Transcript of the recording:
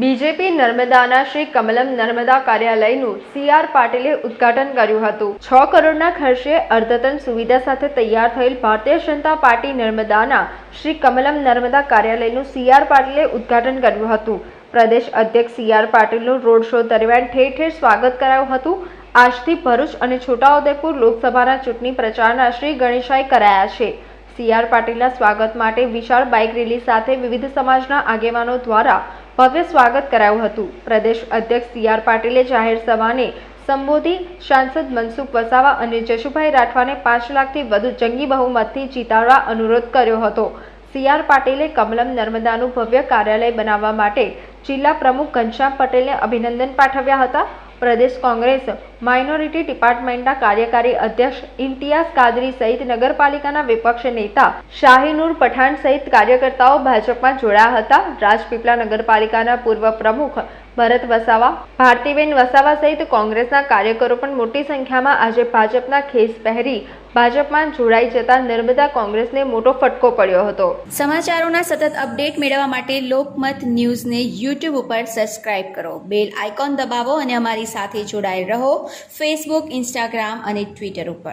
BJP નર્મદાના શ્રી કમલમ નર્મદા કાર્યાલયનું C R પાટીલે ઉદ્ઘાટન કર્યું હતું. છ કરોડના ખર્ચે અર્ધતન સુવિધા સાથે તૈયાર થયેલ ભારતીય જનતા પાર્ટી નર્મદાના શ્રી કમલમ નર્મદા કાર્યાલયનું સી આર પાટીલે ઉદ્ઘાટન કર્યું હતું. પ્રદેશ અધ્યક્ષ સી આર પાટીલનું રોડ શો દરમિયાન ઠેર ઠેર સ્વાગત કરાયું હતું. આજથી ભરૂચ અને છોટાઉદેપુર લોકસભાના ચૂંટણી પ્રચારના શ્રી ગણેશાઈ કરાયા છે. સી આર પાટીલના સ્વાગત માટે વિશાળ બાઇક રેલી સાથે વિવિધ સમાજના આગેવાનો દ્વારા ભવ્ય સ્વાગત કરાયું હતું. પ્રદેશ અધ્યક્ષ સી આર પાટીલે જાહેર સભાને સંબોધી સાંસદ મનસુખ વસાવા અને જશુભાઈ રાઠવાને પાંચ લાખથી વધુ જંગી બહુમતથી જીતાડવા અનુરોધ કર્યો હતો. સી આર પાટીલે કમલમ નર્મદાનું ભવ્ય કાર્યાલય બનાવવા માટે જિલ્લા પ્રમુખ ઘનશ્યામ પટેલને અભિનંદન પાઠવ્યા હતા. પ્રદેશ કોંગ્રેસ માઇનોરિટી ડિપાર્ટમેન્ટના કાર્યકારી અધ્યક્ષ ઇમ્તિયાઝ કાદરી સહિત નગરપાલિકાના વિપક્ષ નેતા શાહીનુર પઠાણ સહિત કાર્યકર્તાઓ ભાજપમાં જોડાયા હતા. રાજપીપળા નગરપાલિકાના પૂર્વ પ્રમુખ ભરત વસાવા, ભારતીબેન વસાવા સહિત કોંગ્રેસના કાર્યકરો પણ મોટી સંખ્યામાં આજે ભાજપના ખેસ પહેરી ભાજપમાં જોડાઈ જતા નર્મદા કોંગ્રેસને મોટો ફટકો પડ્યો હતો. સમાચારોના સતત અપડેટ મેળવવા માટે લોકમત ન્યૂઝને યુટ્યુબ ઉપર સબસ્ક્રાઇબ કરો. બેલ આઇકોન દબાવો અને અમારી સાથે જોડાયેલ રહો ફેસબુક, ઇન્સ્ટાગ્રામ અને ટ્વિટર ઉપર.